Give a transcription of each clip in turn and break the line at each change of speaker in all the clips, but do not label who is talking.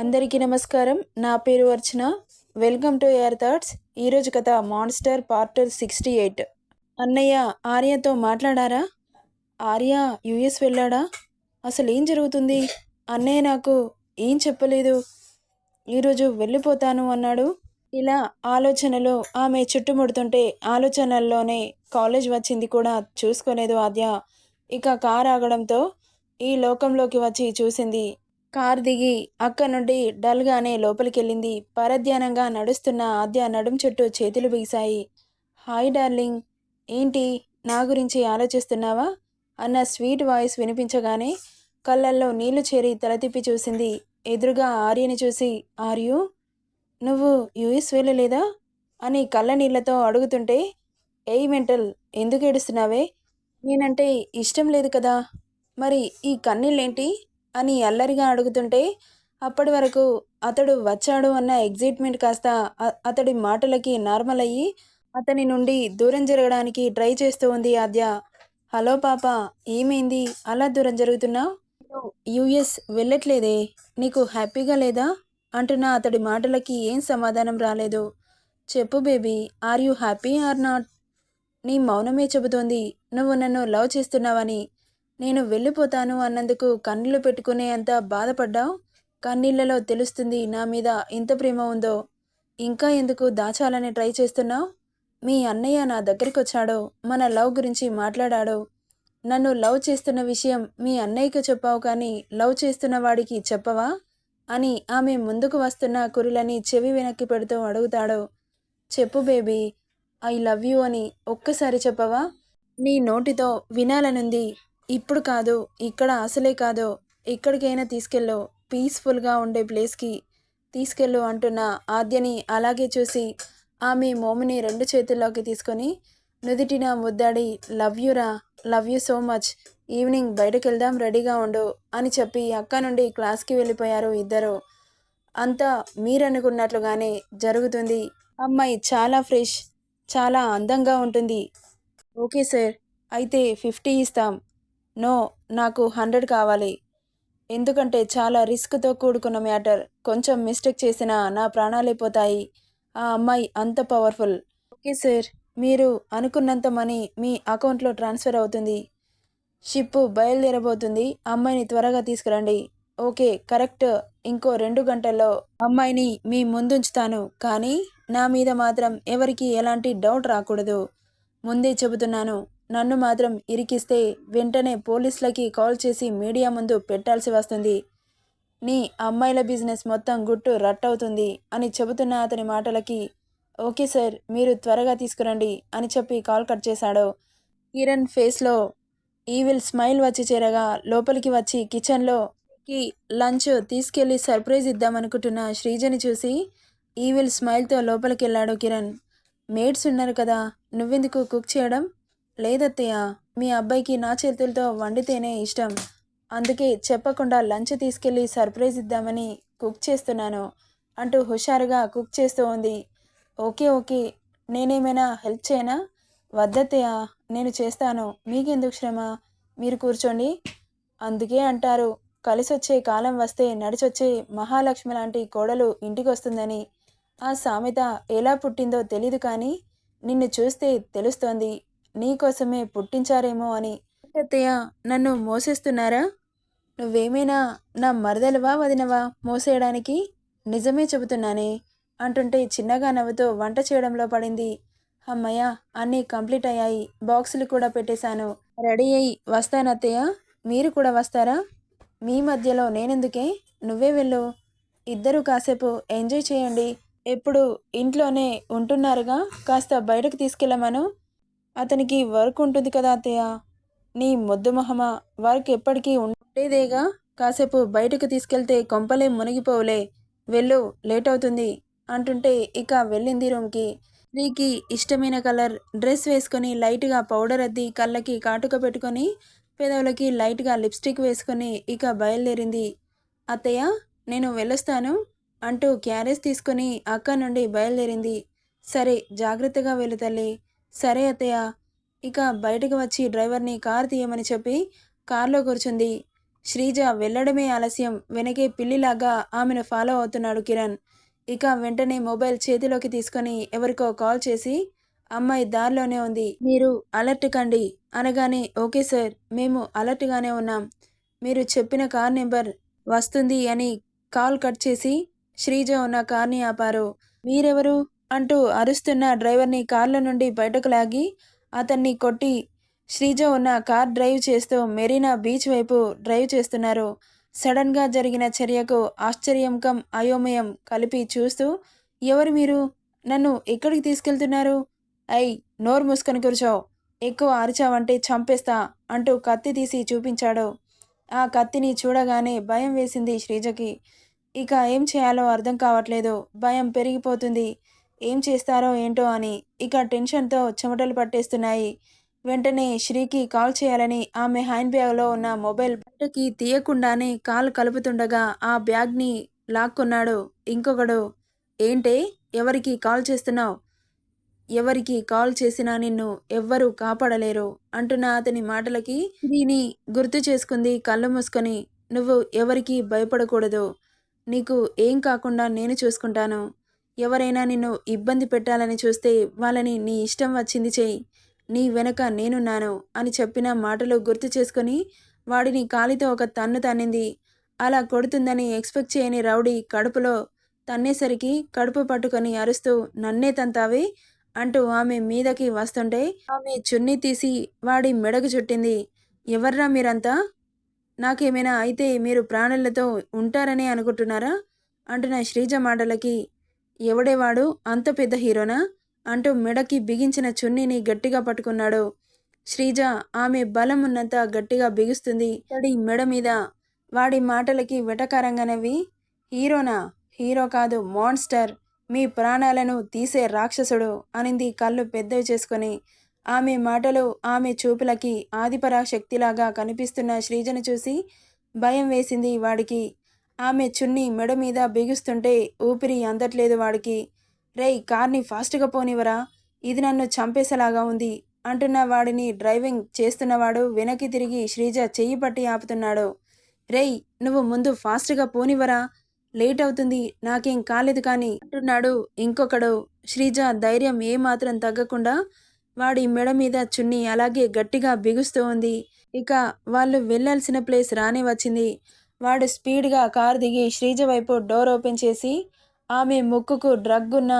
అందరికీ నమస్కారం. నా పేరు Archana. Welcome to air thoughts. ఈరోజు కథ మాన్స్టర్ పార్ట్ సిక్స్టీ ఎయిట్. అన్నయ్య ఆర్యతో మాట్లాడారా? ఆర్య యుఎస్ వెళ్ళాడా? అసలు ఏం జరుగుతుంది? అన్నయ్య నాకు ఏం చెప్పలేదు. ఈరోజు వెళ్ళిపోతాను అన్నాడు. ఇలా ఆలోచనలో ఆమె చుట్టుముడుతుంటే ఆలోచనల్లోనే కాలేజ్ వచ్చింది కూడా చూసుకోలేదు ఆద్య. ఇక కార్ ఆగడంతో ఈ లోకంలోకి వచ్చి చూసింది కార్ దిగి అక్కడి నుండి డల్గానే లోపలికెళ్ళింది. పరధ్యానంగా నడుస్తున్న ఆద్య నడుం చుట్టూ చేతులు బిగిశాయి హాయ్ డార్లింగ్. ఏంటి? నా గురించి ఆలోచిస్తున్నావా? అన్న స్వీట్ వాయిస్ వినిపించగానే కళ్ళల్లో నీళ్ళు చేరి తల తిప్పి చూసింది. ఎదురుగా ఆర్యని చూసి ఆర్యు నువ్వు యుఎస్ వెళ్ళలేదా? అని కళ్ళ నీళ్ళతో అడుగుతుంటే ఏయ్ మెంటల్ ఎందుకు ఏడుస్తున్నావే? నేనంటే ఇష్టం లేదు కదా. మరి ఈ కన్నీళ్ళేంటి? అని అల్లరిగా అడుగుతుంటే అప్పటి వరకు అతడు వచ్చాడు అన్న ఎగ్జైట్మెంట్ కాస్త అతడి మాటలకి నార్మల్ అయ్యి అతని నుండి దూరం జరగడానికి ట్రై చేస్తూ ఉంది ఆద్య. హలో పాప ఏమైంది? అలా దూరం జరుగుతున్నావు? యుఎస్ వెళ్ళట్లేదే? నీకు హ్యాపీగా లేదా? అంటున్న అతడి మాటలకి ఏం సమాధానం రాలేదు. చెప్పు baby are you happy or not? నీ మౌనమే చెబుతోంది. నువ్వు నన్ను లవ్ చేస్తున్నావని నేను వెళ్ళిపోతాను అన్నందుకు కన్నీళ్ళు పెట్టుకునే అంత బాధపడ్డావు? కన్నీళ్ళలో తెలుస్తుంది నా మీద ఎంత ప్రేమ ఉందో. ఇంకా ఎందుకు దాచాలని ట్రై చేస్తున్నావు? మీ అన్నయ్య నా దగ్గరికి వచ్చాడో మన లవ్ గురించి మాట్లాడాడో. నన్ను లవ్ చేస్తున్న విషయం మీ అన్నయ్యకి చెప్పావు కానీ లవ్ చేస్తున్న వాడికి చెప్పవా? అని ఆమె ముందుకు వస్తున్న కురులని చెవి వెనక్కి పెడుతూ అడుగుతాడు. చెప్పు బేబీ ఐ లవ్ యూ అని ఒక్కసారి చెప్పవా? నీ నోటితో వినాలనుంది. ఇప్పుడు కాదు ఇక్కడ అసలే కాదు ఎక్కడికైనా తీసుకెళ్ళు పీస్ఫుల్గా ఉండే ప్లేస్కి తీసుకెళ్ళు అంటున్న ఆద్యని అలాగే చూసి ఆమె మోముని రెండు చేతుల్లోకి తీసుకొని నుదిటిన ముద్దాడి love యూరా love you so much evening బయటకు వెళ్దాం రెడీగా ఉండు అని చెప్పి అక్క నుండి క్లాస్కి వెళ్ళిపోయారు ఇద్దరు. అంతా మీరనుకున్నట్లుగానే జరుగుతుంది. అమ్మాయి చాలా ఫ్రెష్ చాలా అందంగా ఉంటుంది. ఓకే సార్ అయితే ఫిఫ్టీ ఇస్తాం. నో నాకు హండ్రెడ్ కావాలి. ఎందుకంటే చాలా రిస్క్తో కూడుకున్న మ్యాటర్. కొంచెం మిస్టేక్ చేసినా నా ప్రాణాలైపోతాయి ఆ అమ్మాయి అంత పవర్ఫుల్. ఓకే సార్ మీరు అనుకున్నంత మనీ మీ అకౌంట్లో ట్రాన్స్ఫర్ అవుతుంది. షిప్ బయలుదేరబోతుంది. అమ్మాయిని త్వరగా తీసుకురండి. Okay correct. ఇంకో రెండు గంటల్లో అమ్మాయిని మీ ముందుంచుతాను. కానీ నా మీద మాత్రం ఎవరికి ఎలాంటి డౌట్ రాకూడదు. ముందే చెబుతున్నాను. నన్ను మాత్రం ఇరికిస్తే వెంటనే పోలీసులకి కాల్ చేసి మీడియా ముందు పెట్టాల్సి వస్తుంది. నీ అమ్మాయిల బిజినెస్ మొత్తం గుట్టు రట్టవుతుంది అని చెబుతున్న అతని మాటలకి ఓకే సార్ మీరు త్వరగా తీసుకురండి అని చెప్పి కాల్ కట్ చేశాడు. కిరణ్ ఫేస్లో ఈవిల్ స్మైల్ వచ్చి చేరగా లోపలికి వచ్చి కిచెన్లో కి లంచ్ తీసుకెళ్ళి సర్ప్రైజ్ ఇద్దామనుకుంటున్న శ్రీజని చూసి ఈవిల్ స్మైల్తో లోపలికి వెళ్ళాడు కిరణ్. మేడ్స్ ఉన్నారు కదా నువ్వెందుకు కుక్ చేయడం? లేదత్తయ్య మీ అబ్బాయికి నా చేతులతో వండితేనే ఇష్టం. అందుకే చెప్పకుండా లంచ్ తీసుకెళ్ళి సర్ప్రైజ్ ఇద్దామని కుక్ చేస్తున్నాను అంటూ హుషారుగా కుక్ చేస్తూ ఉంది. ఓకే ఓకే నేనేమైనా హెల్ప్ చేయనా? వద్దత్తయ్య నేను చేస్తాను. మీకెందుకు శ్రమ? మీరు కూర్చోండి. అందుకే అంటారు కలిసొచ్చే కాలం వస్తే నడిచొచ్చే మహాలక్ష్మి లాంటి కోడలు ఇంటికి వస్తుందని ఆ సామెత ఎలా పుట్టిందో తెలీదు కానీ నిన్ను చూస్తే తెలుస్తోంది. నీకోసమే పుట్టించారేమో అని. అత్తయ్య నన్ను మోసేస్తున్నారా? నువ్వేమైనా నా మరదలవా వదినవా? మోసేయడానికి నిజమే చెబుతున్నానే అంటుంటే చిన్నగా నవ్వుతూ వంట చేయడంలో పడింది. అమ్మయ్య అన్నీ కంప్లీట్ అయ్యాయి. బాక్సులు కూడా పెట్టేశాను. రెడీ అయ్యి వస్తానత్తయ్య మీరు కూడా వస్తారా? మీ మధ్యలో నేనెందుకే? నువ్వే వెళ్ళు. ఇద్దరు కాసేపు ఎంజాయ్ చేయండి. ఎప్పుడు ఇంట్లోనే ఉంటున్నారుగా. కాస్త బయటకు తీసుకెళ్ళమను. అతనికి వర్క్ ఉంటుంది కదా అత్తయ్య? నీ మొద్దు మొహమ? వర్క్ ఎప్పటికీ ఉండేదేగా? కాసేపు బయటకు తీసుకెళ్తే కొంపలే మునిగిపోవులే. వెళ్ళు లేట్ అవుతుంది అంటుంటే ఇక వెళ్ళింది రూమ్కి. స్త్రీకి ఇష్టమైన కలర్ డ్రెస్ వేసుకొని లైట్గా పౌడర్ అద్ది కళ్ళకి కాటుక పెట్టుకొని పెదవులకి లైట్గా లిప్స్టిక్ వేసుకొని ఇక బయలుదేరింది. అత్తయ్య నేను వెళ్ళొస్తాను అంటూ క్యారేజ్ తీసుకొని అక్క నుండి బయలుదేరింది. సరే జాగ్రత్తగా వెళ్ళు తల్లి. సరే అత్తయ్య. ఇక బయటకు వచ్చి డ్రైవర్ని కార్ తీయమని చెప్పి కారులో కూర్చుంది. శ్రీజ వెళ్ళడమే ఆలస్యం. వెనకే పిల్లిలాగా ఆమెను ఫాలో అవుతున్నాడు కిరణ్. ఇక వెంటనే మొబైల్ చేతిలోకి తీసుకొని ఎవరికో కాల్ చేసి అమ్మాయి దారిలోనే ఉంది. మీరు అలర్ట్ కండి. అనగానే ఓకే సార్ మేము అలర్ట్గానే ఉన్నాం. మీరు చెప్పిన కార్ నెంబర్ వస్తుంది అని కాల్ కట్ చేసి శ్రీజ ఉన్న కార్ని ఆపారు. మీరెవరు? అంటూ అరుస్తున్న డ్రైవర్ని కార్ల నుండి బయటకు లాగి అతన్ని కొట్టి శ్రీజ ఉన్న కార్ డ్రైవ్ చేస్తూ మెరీనా బీచ్ వైపు డ్రైవ్ చేస్తున్నారు. సడన్గా జరిగిన చర్యకు ఆశ్చర్యం కం అయోమయం కలిపి చూస్తూ ఎవరు మీరు? నన్ను ఎక్కడికి తీసుకెళ్తున్నారు? అయ్ నోరు మూసుకొని కూర్చో ఎక్కువ అరిచావంటే చంపేస్తా అంటూ కత్తి తీసి చూపించాడు. ఆ కత్తిని చూడగానే భయం వేసింది శ్రీజకి. ఇక ఏం చేయాలో అర్థం కావట్లేదు. భయం పెరిగిపోతుంది. ఏం చేస్తారో ఏంటో అని ఇక టెన్షన్తో చెమటలు పట్టేస్తున్నాయి. వెంటనే శ్రీకి కాల్ చేయాలని ఆమె హ్యాండ్ బ్యాగ్లో ఉన్న మొబైల్ బయటకి తీయకుండానే కాల్ కలుపుతుండగా ఆ బ్యాగ్ని లాక్కున్నాడు ఇంకొకడు. ఏంటే? ఎవరికి కాల్ చేస్తున్నావు? ఎవరికి కాల్ చేసినా నిన్ను ఎవ్వరూ కాపాడలేరు అంటున్న అతని మాటలకి దీని గుర్తు చేసుకుంది కళ్ళు మూసుకొని. నువ్వు ఎవరికి భయపడకూడదు. నీకు ఏం కాకుండా నేను చూసుకుంటాను. ఎవరైనా నిన్ను ఇబ్బంది పెట్టాలని చూస్తే వాళ్ళని నీ ఇష్టం వచ్చింది చెయ్యి నీ వెనక నేనున్నాను అని చెప్పిన మాటలు గుర్తు చేసుకొని వాడిని కాలితో ఒక తన్ను తన్నింది. అలా కొడుతుందని ఎక్స్పెక్ట్ చేయని రౌడీ కడుపులో తన్నేసరికి కడుపు పట్టుకొని అరుస్తూ నన్నే తంతావే? అంటూ ఆమె మీదకి వస్తుంటే ఆమె చున్నీ తీసి వాడి మెడకు చుట్టింది. ఎవర్రా మీరంతా? నాకేమైనా అయితే మీరు ప్రాణులతో ఉంటారని అనుకుంటున్నారా? అంటున్న శ్రీజ మాటలకి ఎవడేవాడు? అంత పెద్ద హీరోనా? అంటూ మెడకి బిగించిన చున్నీని గట్టిగా పట్టుకున్నాడు. శ్రీజ ఆమె బలం ఉన్నంత గట్టిగా బిగుస్తుంది. తడి మెడ మీద వాడి మాటలకి వెటకారంగా నవ్వి హీరోనా? హీరో కాదు మాన్స్టర్. మీ ప్రాణాలను తీసే రాక్షసుడు అనింది కళ్ళు పెద్దవి చేసుకొని. ఆమె మాటలు ఆమె చూపులకి ఆదిపరా శక్తిలాగా కనిపిస్తున్న శ్రీజను చూసి భయం వేసింది వాడికి. ఆమె చున్ని మెడ మీద బిగుస్తుంటే ఊపిరి అందట్లేదు వాడికి. రేయ్ కార్ని ఫాస్ట్గా పోనివరా ఇది నన్ను చంపేసేలాగా ఉంది అంటున్న వాడిని డ్రైవింగ్ చేస్తున్నవాడు వెనక్కి తిరిగి శ్రీజ చెయ్యి పట్టి ఆపుతున్నాడు. రేయ్ నువ్వు ముందు ఫాస్ట్గా పోనివరా లేట్ అవుతుంది నాకేం కాలేదు కానీ అంటున్నాడు ఇంకొకడు. శ్రీజ ధైర్యం ఏమాత్రం తగ్గకుండా వాడి మెడ మీద చున్ని అలాగే గట్టిగా బిగుస్తూ ఉంది. ఇక వాళ్ళు వెళ్ళాల్సిన ప్లేస్ రానే వచ్చింది. వాడు స్పీడ్గా కారు దిగి శ్రీజ వైపు డోర్ ఓపెన్ చేసి ఆమె ముక్కుకు డ్రగ్ ఉన్న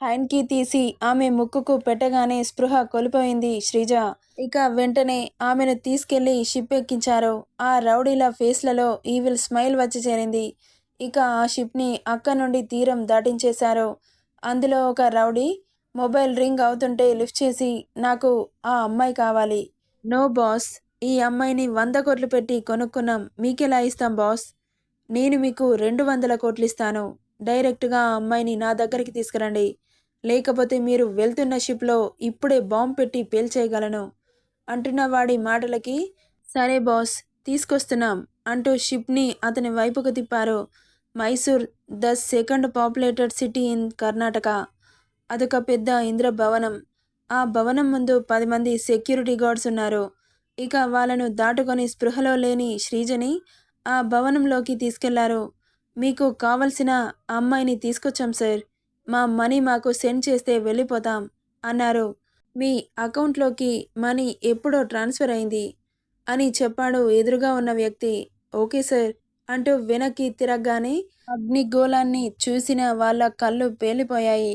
హ్యాండ్కి తీసి ఆమె ముక్కుకు పెట్టగానే స్పృహ కోల్పోయింది శ్రీజ. ఇక వెంటనే ఆమెను తీసుకెళ్ళి షిప్ ఎక్కించారు. ఆ రౌడీల ఫేస్లలో ఈవిల్ స్మైల్ వచ్చి చేరింది. ఇక ఆ షిప్ని అక్క నుండి తీరం దాటించేశారు. అందులో ఒక రౌడీ మొబైల్ రింగ్ అవుతుంటే లిఫ్ట్ చేసి నాకు ఆ అమ్మాయి కావాలి. No boss. ఈ అమ్మాయిని వంద కోట్లు పెట్టి కొనుక్కున్నాం. మీకెలా ఇస్తాం బాస్? నేను మీకు రెండు వందల కోట్లు ఇస్తాను. డైరెక్ట్గా ఆ అమ్మాయిని నా దగ్గరికి తీసుకురండి. లేకపోతే మీరు వెళ్తున్న షిప్లో ఇప్పుడే బాంబు పెట్టి పేల్చేయగలను. అంటున్న వాడి మాటలకి సరే బాస్ తీసుకొస్తున్నాం అంటూ షిప్ని అతని వైపుకు తిప్పారు. Mysore the second populated city in Karnataka. అదొక పెద్ద ఇంద్ర భవనం ఆ భవనం ముందు పది మంది సెక్యూరిటీ గార్డ్స్ ఉన్నారు. ఇక వాళ్ళను దాటుకొని స్పృహలో లేని శ్రీజని ఆ భవనంలోకి తీసుకెళ్ళారు. మీకు కావలసిన అమ్మాయిని తీసుకొచ్చాం సార్. మా మనీ మాకు సెండ్ చేస్తే వెళ్ళిపోతాం అన్నారు. మీ అకౌంట్లోకి మనీ ఎప్పుడో ట్రాన్స్ఫర్ అయింది అని చెప్పాడు ఎదురుగా ఉన్న వ్యక్తి. ఓకే సార్ అంటూ వెనక్కి తిరగగానే అగ్నిగోళాన్ని చూసిన వాళ్ళ కళ్ళు పేలిపోయాయి.